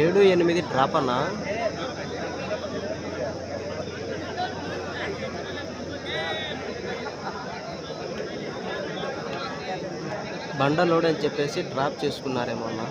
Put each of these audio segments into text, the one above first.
ఏడు ఎనిమిది డ్రాప్ అన్నా. బండ లోడ్ అని చెప్పేసి డ్రాప్ చేసుకున్నారేమో అన్న.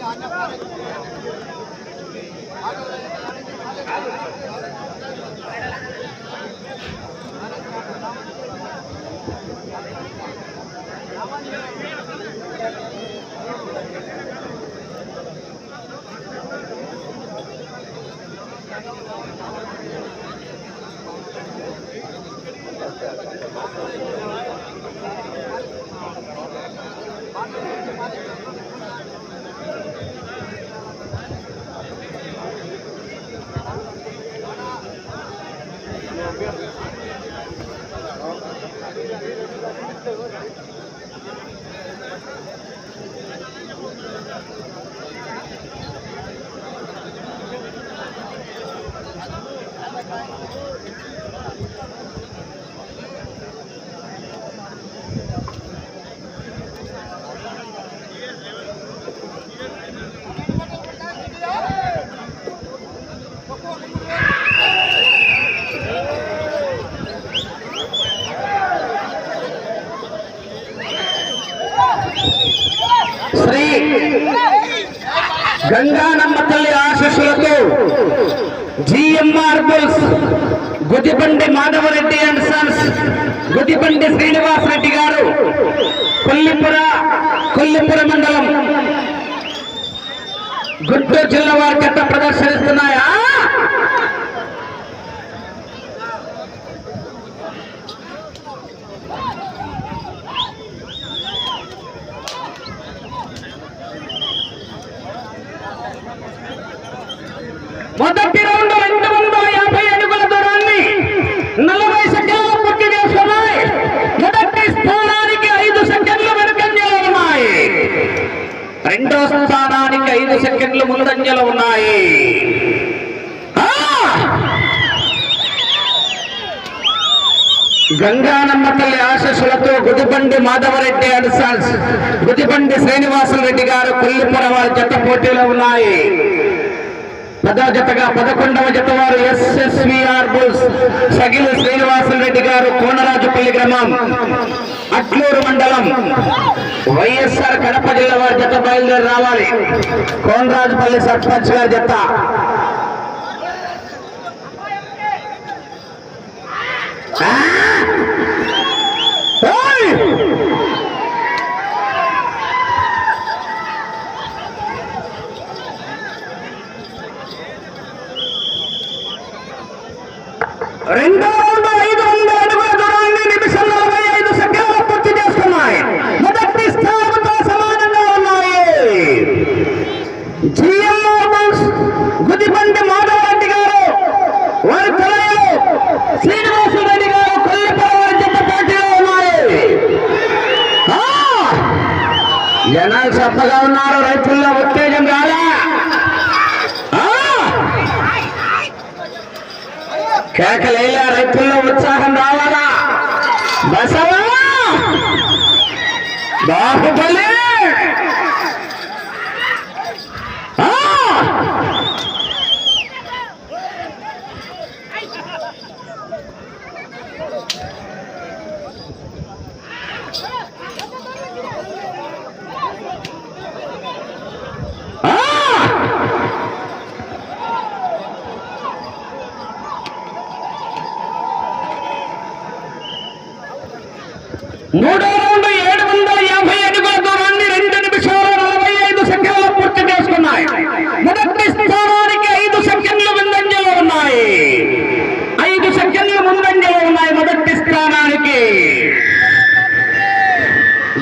Hadi annem var. Hadi. Ganganamma తల్లి ఆశీస్సులతో GMR bulls Gudibandi Madhavareddy and sons Gudibandi Srinivas Reddy garu Kollipura Kollipura మండలం. గుంటూరు జిల్లా వారి చెత్త ప్రదర్శనిస్తున్నాయా? మొదటి రౌండ్ రెండు వందల యాభై అడుగుల దూరాన్ని నలభై సెకండ్లు పూర్తి చేసుకున్నాయి మొదటి స్థానానికి ఐదు సెకండ్లు వెనుకంజలు ఉన్నాయి. రెండో స్థానానికి ఐదు సెకండ్లు ముందంజలు ఉన్నాయి. గంగానమ్మ తల్లి ఆశస్సులతో గుదిబండి మాధవరెడ్డి అండ్ సన్స్ గుదిబండి శ్రీనివాసులు రెడ్డి గారు కొల్లిపుర వారి జత పోటీలో ఉన్నాయి. పదో జతగా పదకొండవ జత వారు ఎస్ఎస్విఆర్ బుల్స్. సగిలి శ్రీనివాసులు రెడ్డి గారు కోనరాజుపల్లి గ్రామం అట్లూరు మండలం. వైఎస్ఆర్ కడప జిల్లా వారి జత బయలుదేరి రావాలి. కోనరాజుపల్లి సర్పంచ్ గారి జత. రెండో రౌండ్ ఐదు వందల అడుగుల దూరాన్ని ఐదు సెకండ్లు పూర్తి మొదటి స్థానంతో సమానంగా ఉన్నాయి. జిఎంఆర్ గుదిబండి మాధవరెడ్డి గారు వారి తలయలు శ్రీనివాసు రెడ్డి గారు కొల్లిపర పోటీలో ఉన్నాయి. జనాలు చప్పగా ఉన్నారు. కేకలేలా రైతుల్లో ఉత్సాహం రావాలా? బసవా! బాహుబలి! మూడో రౌండ్ ఏడు వందల యాభై అడుగుల దూరాన్ని రెండు నిమిషాలు నలభై ఐదు సెకండ్లు పూర్తి చేసుకున్నాయి. మొదటి స్థానానికి ఐదు సెకండ్లు ముందంజలో ఉన్నాయి. ఐదు సెకండ్లు ముందంజలో ఉన్నాయి మొదటి స్థానానికి.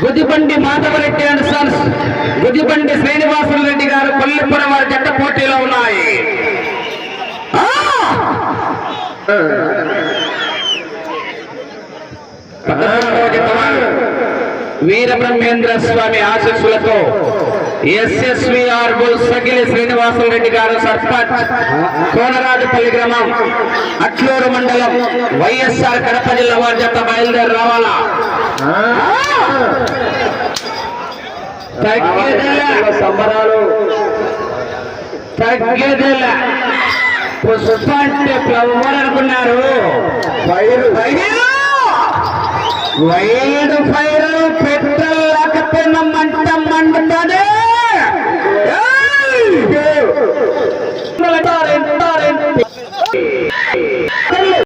గుదిబండి మాధవరెడ్డి అండ్ సన్స్ గుదిబండి శ్రీనివాసులు రెడ్డి గారు కొల్లిపురం వారి జట్ట పోటీలో ఉన్నాయి ఆ! పదమూడవ జత వారు వీరబ్రహ్మేంద్ర స్వామి ఆశస్సులతో ఎస్ఎస్విఆర్ బుల్ సగిలి శ్రీనివాసులు రెడ్డి గారు సర్పంచ్ కోనరాజుపల్లి గ్రామం అట్లూరు మండలం వైఎస్ఆర్ కడప జిల్లా వారి జత బయలుదేరి రావాలా? సంబరాలు. తగ్గేదేలా. పుష్ప అంటే ఫ్లవర్ అనుకున్నారు ఫైర్. Wide fire. ক্ষেত্রে